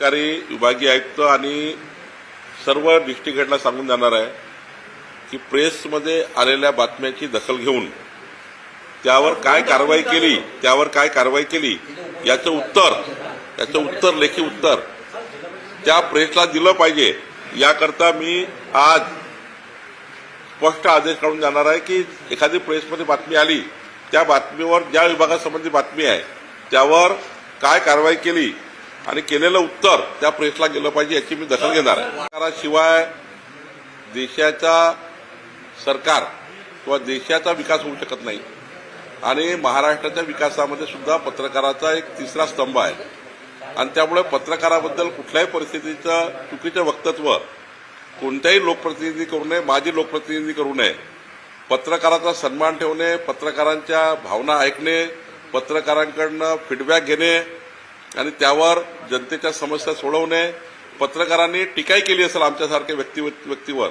जिल्हाधिकारी विभागीय आयुक्त आणि सर्व डिस्ट्रिक्ट हेडला सांगून जाणार आहे की प्रेसमध्ये आलेल्या बातम्याची दखल घेऊन त्यावर काय कारवाई केली त्यावर काय कारवाई केली याचं उत्तर याचं उत्तर लेखी उत्तर त्या प्रेसला दिलं पाहिजे. याकरता मी आज स्पष्ट आदेश काढून जाणार आहे की एखादी प्रेसमध्ये बातमी आली त्या बातमीवर ज्या विभागासंबंधी बातमी आहे त्यावर काय कारवाई केली आणि केलेलं उत्तर त्या प्रेसला गेलं पाहिजे याची मी दखल घेणार आहे. शिवाय देशाचा सरकार किंवा देशाचा विकास होऊ शकत नाही. आणि महाराष्ट्राच्या विकासामध्ये सुद्धा पत्रकाराचा एक तिसरा स्तंभ आहे. आणि त्यामुळे पत्रकाराबद्दल कुठल्याही परिस्थितीचं चुकीचं वक्तव्य कोणत्याही लोकप्रतिनिधी करू नये माजी लोकप्रतिनिधी करू नये. पत्रकाराचा सन्मान ठेवणे पत्रकारांच्या भावना ऐकणे पत्रकारांकडनं फीडबॅक घेणे आणि त्यावर जनतेच्या समस्या सोडवणे पत्रकारांनी टीकाही केली असेल आमच्यासारख्या व्यक्ती व्यक्तीवर.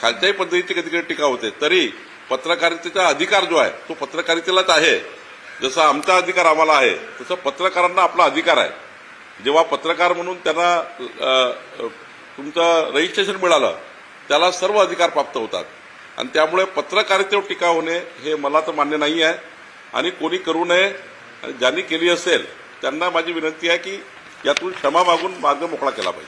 खालच्याही पद्धतीची कधी टीका होते. तरी पत्रकारितेचा अधिकार जो आहे तो पत्रकारितेलाच आहे. जसा आमचा अधिकार आम्हाला आहे तसं पत्रकारांना आपला अधिकार आहे. जेव्हा पत्रकार म्हणून त्यांना तुमचं रजिस्ट्रेशन मिळालं त्याला सर्व अधिकार प्राप्त होतात. आणि त्यामुळे पत्रकारितेवर टीका होणे हे मला तर मान्य नाही आहे आणि कोणी करू नये आणि ज्यांनी केली असेल त्यांना माझी विनंती आहे की यातून क्षमा मागून मार्ग मोकळा केला पाहिजे.